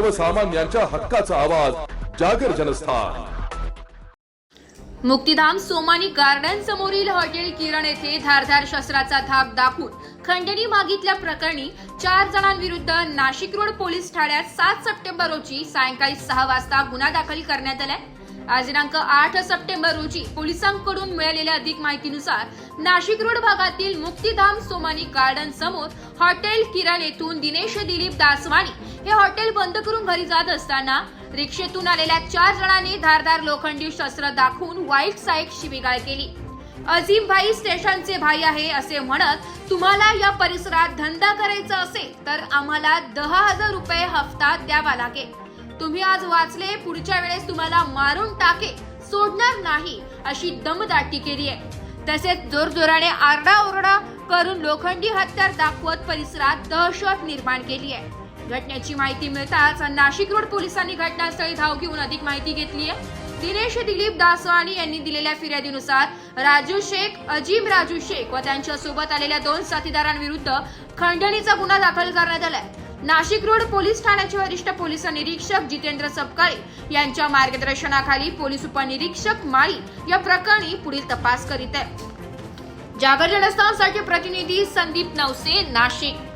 सर्वसामान्यांच्या हक्काचा आवाज जागर जनस्थान. मुक्तिधाम सोमानी गार्डन समोरील हॉटेल किरण येथे धारधार शस्त्राचा धाक दाखवून खंडणी मागितल्या प्रकरणी चार जणांविरुद्ध नाशिक रोड पोलीस ठाण्यात सात सप्टेंबर रोजी सायंकाळी सहा वाजता गुन्हा दाखल करण्यात आलाय. आज दिनांक आठ सप्टेंबर रोजी पोलिसांकडून मिळालेल्या अधिक माहितीनुसार नाशिक रोड भागातील मुक्तिधाम सोमानी गार्डन समोर हॉटेल किरण येथून दिनेश दिलीप दासवाणी हे हॉटेल बंद करून घरी जात असताना रिक्षेतून आलेल्या चार जणांनी धारदार लोखंडी शस्त्र दाखवून वाईट साईड शिबिगाळ केली. अजीम भाई स्टेशनचे भाई आहे असे म्हणत तुम्हाला या परिसरात धंदा करायचा असेल तर आम्हाला दहा हजार रुपये हप्ता द्यावा लागेल. तुम्ही आज वाचले पुढच्या वेळेस तुम्हाला मारून टाके सोडणार नाही अशी दमदाटी केली आहे. तसेच जोरजोराने आरडाओरडा करून लोखंडी हत्यार दाखवत परिसरात दहशत निर्माण केली आहे. घटनेची माहिती मिळताच नाशिक रोड पोलिसांनी घटनास्थळी धाव घेऊन अधिक माहिती घेतली आहे. दिनेश दिलीप दासवाणी यांनी दिलेल्या फिर्यादीनुसार राजू शेख अजीम राजू शेख व त्यांच्यासोबत आलेल्या दोन साथीदारांविरुद्ध खंडणीचा गुन्हा दाखल करण्यात आलाय. नाशिक रोड पोलीस ठाण्याचे वरिष्ठ पोलीस निरीक्षक जितेंद्र सपकाळे यांच्या मार्गदर्शनाखाली पोलीस उपनिरीक्षक माळी या प्रकरणी पुढील तपास करीत आहे जागर जनस्थानसाठी प्रतिनिधी संदीप नवसे नाशिक.